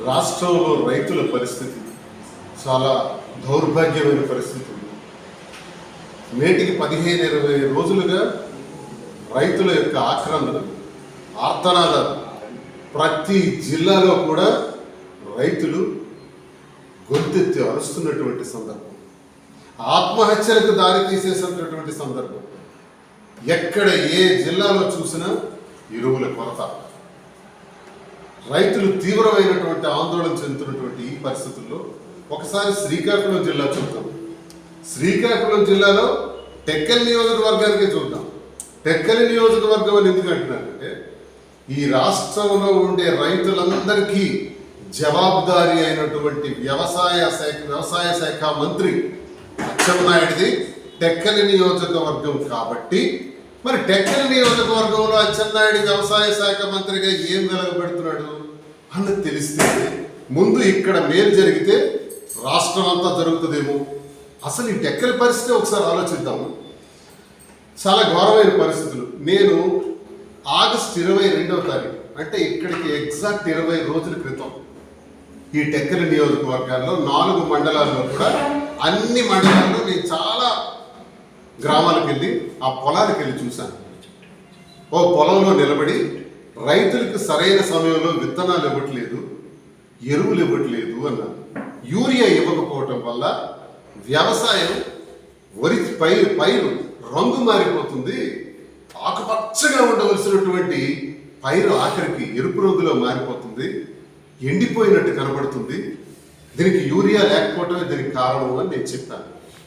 రాష్ట్రంలో రైతుల పరిస్థితి చాలా దౌర్భాగ్యమైన పరిస్థితి ఉంది. నేటికి పదిహేను ఇరవై రోజులుగా రైతుల యొక్క ఆక్రమణలు ఆర్తనాదాలు ప్రతి జిల్లాలో కూడా రైతులు గొంతెత్తి అరుస్తున్నటువంటి సందర్భం. ఆత్మహత్యలకు దారి తీసేసినటువంటి సందర్భం. ఎక్కడ ఏ జిల్లాలో చూసినా ఎరువుల కొరత. రైతులు తీవ్రమైనటువంటి ఆందోళన చెందుతున్నటువంటి ఈ పరిస్థితుల్లో ఒకసారి శ్రీకాకుళం జిల్లా చూద్దాం. శ్రీకాకుళం జిల్లాలో టెక్కల్ నియోజకవర్గానికే చూద్దాం. టెక్కలి నియోజకవర్గం అని ఎందుకు అంటున్నానంటే ఈ రాష్ట్రంలో ఉండే రైతులందరికీ జవాబుదారీ అయినటువంటి వ్యవసాయ శాఖ వ్యవసాయ శాఖ మంత్రి అచ్చెన్నాయుడిది టెక్కలి నియోజకవర్గం కాబట్టి మరి టెక్కలి నియోజకవర్గంలో అచ్చెన్నాయుడు వ్యవసాయ శాఖ మంత్రిగా ఏం వెలగబెడుతున్నాడు అన్నది తెలిస్తే ముందు ఇక్కడ మేలు జరిగితే రాష్ట్రం అంతా జరుగుతుందేమో. అసలు ఈ టెక్కల పరిస్థితి ఒకసారి ఆలోచిద్దాము చాలా ఘోరమైన పరిస్థితులు. నేను ఆగస్ట్ ఇరవై రెండవ తారీఖు అంటే ఇక్కడికి ఎగ్జాక్ట్ ఇరవై రోజుల క్రితం ఈ టెక్కల నియోజకవర్గాల్లో నాలుగు మండలాల్లో కూడా అన్ని మండలాల్లో నేను చాలా గ్రామాలకు వెళ్ళి ఆ పొలాలకు వెళ్ళి చూశాను. ఓ పొలంలో నిలబడి రైతులకు సరైన సమయంలో విత్తనాలు ఇవ్వట్లేదు ఎరువులు ఇవ్వట్లేదు అన్నారు. యూరియా ఇవ్వకపోవటం వల్ల వ్యవసాయం వరి పైరు పైరు రంగు మారిపోతుంది. ఆకుపచ్చగా ఉండవలసినటువంటి పైరు ఆఖరికి ఎరుపు రంగులో మారిపోతుంది ఎండిపోయినట్టు కనబడుతుంది. దీనికి యూరియా లేకపోవటమే దీనికి కారణం అని నేను చెప్పాను.